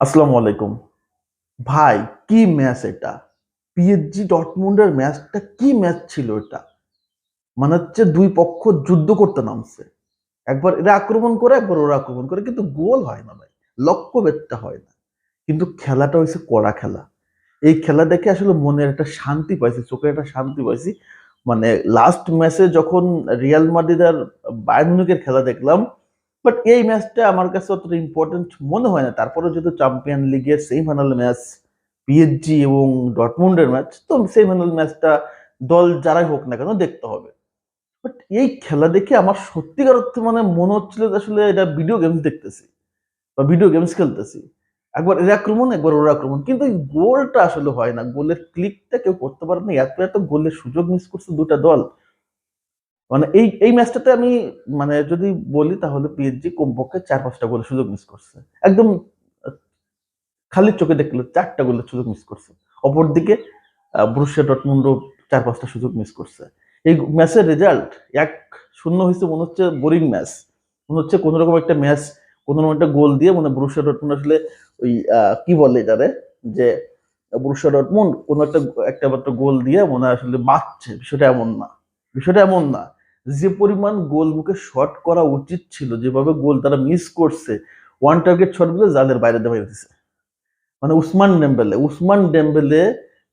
আসসালামু আলাইকুম। ভাই, কি ম্যাচ এটা? পিএসজি ডটমুন্ডের ম্যাচটা কি ম্যাচ ছিল এটা? মানে হচ্ছে দুই পক্ষ যুদ্ধ করতে নামছে। একবার এরা আক্রমণ করে, একবার ওরা আক্রমণ করে, কিন্তু গোল হয় না ভাই। লক্ষ্য বেদটা হয় না। কিন্তু খেলাটা হয়েছে কড়া খেলা। এই খেলা দেখে আসলে মনের একটা শান্তি পাইছি চোখে একটা শান্তি পাইছি। মানে লাস্ট ম্যাচে যখন রিয়াল মাদ্রিদ আর খেলা দেখলাম বাট এই ম্যাচটা আমার কাছে অতটা ইম্পর্টেন্ট মনে হয় না। তারপরে যেহেতু চ্যাম্পিয়ন লিগের সেমিফাইনাল ম্যাচ পিএসজি এবং ডটমুন্ডের ম্যাচ তো সেমিফাইনাল ম্যাচটা দল যারাই হোক না কেন দেখতে হবে। বাট এই খেলা দেখে আমার সত্যিকার অর্থে মানে মনে হচ্ছিল যে আসলে এটা ভিডিও গেমস দেখতেছি বা ভিডিও গেমস খেলতেছি। একবার এর আক্রমণ, একবার ওর আক্রমণ। কিন্তু গোলটা আসলে হয় না। গোলের ক্লিকটা কেউ করতে পারে না এত এত গোলের সুযোগ মিস করছে দুটা দল। মানে এই এই ম্যাচটাতে আমি মানে যদি বলি তাহলে পিএসজি কমপক্ষে চার, পাঁচটা গোলের সুযোগ মিস করছে। একদম খালি চোখে দেখলে চারটা গোলের সুযোগ মিস করছে। অপরদিকে ব্রুশিয়া ডটমুন্ডও চার, পাঁচটা সুযোগ মিস করছে। এই ম্যাচের রেজাল্ট এক শূন্য হয়েছে, মনে হচ্ছে বোরিং ম্যাচ মনে হচ্ছে কোনো রকম একটা ম্যাচ কোনো রকম একটা গোল দিয়ে মানে ব্রুশিয়া ডটমুন্ড আসলে ওই কি বলে এটারে? যে ব্রুশিয়া ডটমুন্ড কোনো একটা একটা মাত্র গোল দিয়ে মনে হয় আসলে বাঁচছে। বিষয়টা এমন না। বিষয়টা এমন না। যে পরিমাণ গোল মুখে শট করা উচিত ছিল, যেভাবে গোল তারা মিস করছে ওয়ান টার্গেট শটগুলো জালের বাইরে বাইরে দিছে মানে Ousmane Dembele Ousmane Dembele,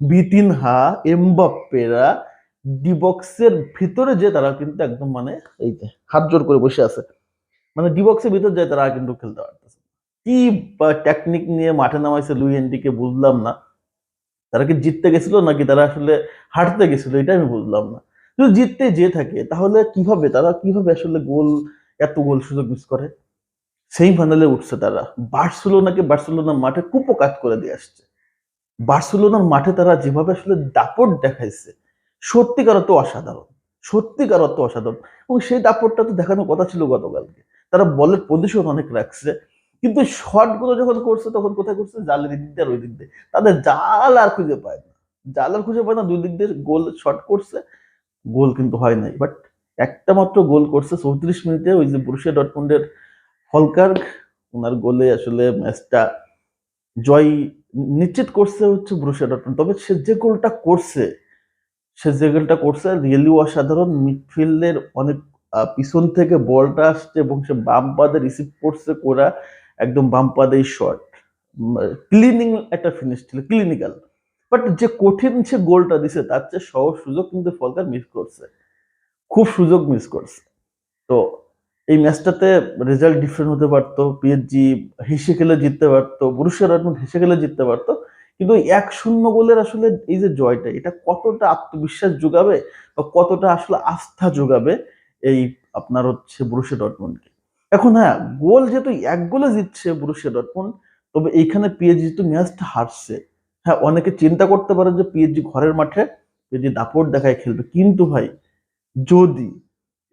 Vitinha, এমবাপ্পেরা ডিবক্সের ভিতরে যে তারা কিন্তু একদম মানে এই যে হাত জোর করে বসে আছে। মানে ডিবক্সের ভিতর যে তারা কিন্তু খেলতে পারতেছে কি টেকনিক নিয়ে মাঠে নামাইছে লুই এন্টিকে বুঝলাম না। তারা কি জিততে গেছিল নাকি তারা আসলে হারতে গেছিল এটা আমি বুঝলাম না। যদি জিততে যে থাকে, তাহলে কীভাবে তারা, কীভাবে আসলে গোল, এত গোল সুযোগ মিস করে? সেই ফাইনালে উঠছে তারা। বার্সেলোনাকে বার্সেলোনার মাঠে কুপো কাজ করে দিয়ে আসছে। বার্সেলোনার মাঠে তারা যেভাবে আসলে দাপট দেখাইছে, সত্যিকার তো অসাধারণ। সত্যিকার অত অসাধারণ। এবং সেই দাপটটা তো দেখানোর কথা ছিল গতকালকে। তারা বলের পজিশন অনেক রাখছে। কিন্তু শর্টগুলো যখন করছে, তখন কোথায় করছে? জালের দিক দিয়ে আর ওই দিক দিয়ে। তাদের জাল আর খুঁজে পায় না। জাল আর খুঁজে পায় না। দুই দিক দিয়ে গোল শর্ট করছে। গোল কিন্তু হয় নাই। বাট একটা মাত্র গোল করছে চৌত্রিশ মিনিটে ওই যে বরুশিয়া ডটমুন্ডের হলকার্গ ওনার গোলে আসলে ম্যাচটা জয় নিশ্চিত করছে হচ্ছে বরুশিয়া ডটমুন্ড তবে সে যে গোলটা করছে, সে যে গোলটা করছে রিয়েলি অসাধারণ। মিডফিল্ডের অনেক পিছন থেকে বলটা আসছে এবং সে বাম পাদে রিসিভ করছে করা, একদম বাম পাদেই শট ক্লিনিং একটা ফিনিশ ছিল ক্লিনিক্যাল বাট যে কঠিন সে গোলটা দিছে, তার চেয়ে সহজ সুযোগ কিন্তু ফলকার মিস করছে। খুব সুযোগ মিস করছে। তো এই ম্যাচটাতে রেজাল্ট ডিফারেন্ট হতে পারতো পিএসজি হেসে খেলে জিততে পারতো বরুশিয়া ডটমুন্ড হেসে খেলে জিততে পারতো। কিন্তু এক শূন্য গোলের আসলে এই যে জয়টা, এটা কতটা আত্মবিশ্বাস যোগাবে বা কতটা আসলে আস্থা যোগাবে এই আপনার হচ্ছে বরুশিয়া ডটমুন্ডকে এখন হ্যাঁ গোল যেহেতু এক গোলে জিতছে বরুশিয়া ডটমুন্ড তবে এইখানে পিএসজি তো ম্যাচটা হারছে। হ্যাঁ অনেকে চিন্তা করতে পারে যে পিএসজি ঘরের মাঠে পিএসজি দাপট দেখায় খেলবে। কিন্তু ভাই, যদি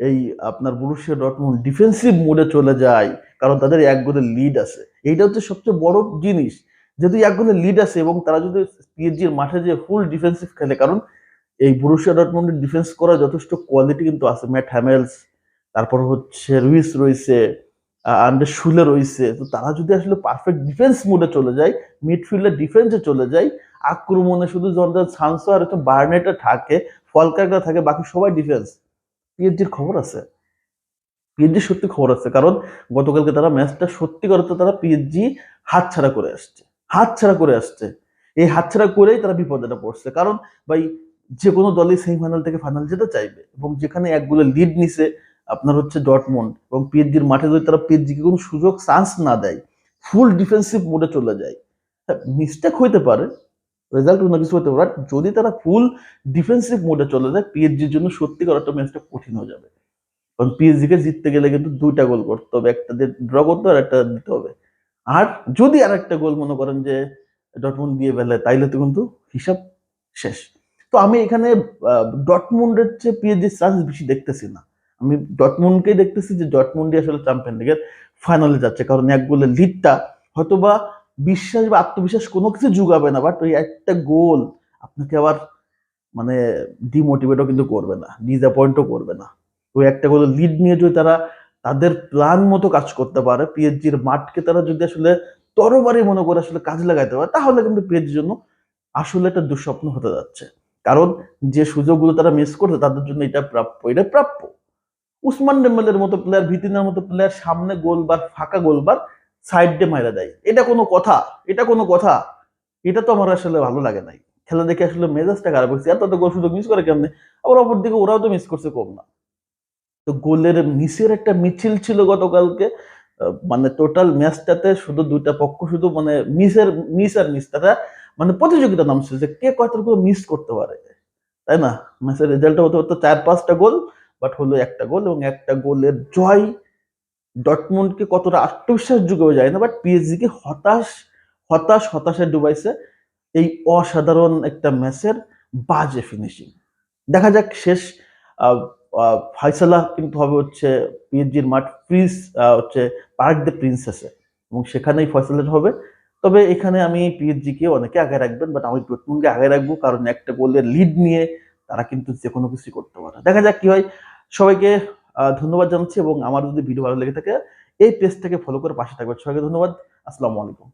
এই আপনার বরুশিয়া ডটমুন্ড ডিফেন্সিভ মোডে চলে যায়, কারণ তাদের এক গোলের লিড আছে, এইটা হচ্ছে সবচেয়ে বড় জিনিস। যেহেতু এক গোলের লিড আছে এবং তারা যদি পিএসজির মাঠে যে ফুল ডিফেন্সিভ খেলে, কারণ এই বরুশিয়া ডটমুন্ডের ডিফেন্স করা যথেষ্ট কোয়ালিটি কিন্তু আছে। ম্যাট হ্যামেলস তারপর হচ্ছে রুইস রয়েছে আন্ডার শুলে রয়েছে। তো তারা যদি আসলে পারফেক্ট ডিফেন্স মোডে চলে যায় মিডফিল্ডের ডিফেন্সে চলে যায়, আক্রমণে শুধু জনদান সানসো আর একটা বার্নেটা থাকে ফলকারটা থাকে, বাকি সবাই ডিফেন্স পিএসজির খবর আছে? পিএসজির সত্যি খবর আছে, কারণ গতকালকে তারা ম্যাচটা সত্যি করতে তারা পিএসজি হাতছাড়া করে আসছে, হাতছাড়া করে আসছে। এই হাতছাড়া করেই তারা বিপদেটা পড়ছে। কারণ ভাই যে কোনো দলই সেমিফাইনাল থেকে ফাইনাল যেতে চাইবে এবং যেখানে একগুলো লিড নিছে আপনার হচ্ছে ডটমন্ড এবং পিএসজির মাঠে যদি তারা পিএসজিকে কোনো সুযোগ চান্স না দেয় ফুল ডিফেন্সিভ মোডে চলে যায়। মিস্টেক হইতে পারে রেজাল্ট অন্য কিছু হতে পারে যদি তারা ফুল ডিফেন্সিভ মোডে চলে যায় পিএসজির জন্য সত্যিকার একটা ম্যাচটা কঠিন হয়ে যাবে। কারণ পিএসজি কে জিততে গেলে কিন্তু দুইটা গোল করতে হবে, একটা ড্র করতে হবে আর একটা দিতে হবে। আর যদি আর একটা গোল মনে করেন যে ডটমুন্ড দিয়ে ফেলে, তাইলে তো কিন্তু হিসাব শেষ। তো আমি এখানে ডটমুন্ডের চেয়ে পিএসজির চান্স বেশি দেখতেছি না। আমি ডটমুন্ডকেই দেখতেছি যে ডটমুন্ডই আসলে চ্যাম্পিয়ন লিগের ফাইনালে যাচ্ছে। কারণ এক গোলের লিডটা হয়তোবা বিশ্বাস বা আত্মবিশ্বাস কোনো কিছু যোগাবে না বাট ওই একটা গোল আপনাকে আবার মানে ডিমোটিভেটও কিন্তু করবে না ডিসঅ্যাপয়েন্টও করবে না। ওই একটা গোল লিড নিয়ে যদি তারা তাদের প্ল্যান মতো কাজ করতে পারে পিএইচজির মাঠকে তারা যদি আসলে তরবারি মনে করে আসলে কাজে লাগাইতে পারে, তাহলে কিন্তু পিএইচজির জন্য আসলে একটা দুঃস্বপ্ন হতে যাচ্ছে। কারণ যে সুযোগগুলো তারা মিস করছে, তাদের জন্য এটা প্রাপ্য এটা প্রাপ্য। উসমান ডেম্বেলের মতো প্লেয়ার ভিতিনার মতো প্লেয়ার সামনে গোলবার, ফাঁকা গোলবার সাইড মাইরা দেয়। এটা কোনো কথা, এটা কোনো কথা। এটা তো আমার আসলে ভালো লাগে নাই। খেলা দেখে আসলে মেজাজটা খারাপ হচ্ছে এত গোল সুযোগ মিস করে কেমনে? আবার অপরদিকে ওরাও তো মিস করছে কম না। তো গোলের মিসের একটা মিছিল ছিল গতকালকে। মানে টোটাল ম্যাচটাতে শুধু দুইটা পক্ষ, শুধু মানে মিসের মিস আর মিস তারা মানে প্রতিযোগিতা নামছে যে কে কতটুকু মিস করতে পারে। তাই না? ম্যাচের রেজাল্টটা হতে হতো চার পাঁচটা গোল বাট হলো একটা গোল এবং একটা গোলের জয় ডটমুন্ডকে কতটা আত্মবিশ্বাস যুগেও যায় না বাট পিএসজি কে হতাশ হতাশ হতাশে ডুবাইছে এই অসাধারণ একটা ম্যাচের বাজে ফিনিশিং দেখা যাক শেষ ফয়সালা কিন্তু হবে হচ্ছে পিএসজির মাঠ প্রিন্স হচ্ছে পার্ক দ্য প্রিন্সেসে। এবং সেখানেই ফয়সালাটা হবে। তবে এখানে আমি পিএসজি কে অনেকে আগে রাখবেন বাট আমি ডটমুন্ডকে আগে রাখব, কারণ একটা গোলের লিড নিয়ে তারা কিন্তু যে কোনো কিছু করতে পারে দেখা যাক কি হয়। সবাইকে ধন্যবাদ জানাচ্ছি এবং আমার যদি ভিডিও ভালো লেগে থাকে, এই পেজটাকে ফলো করে পাশে থাকবে সবাইকে ধন্যবাদ। আসসালামু আলাইকুম।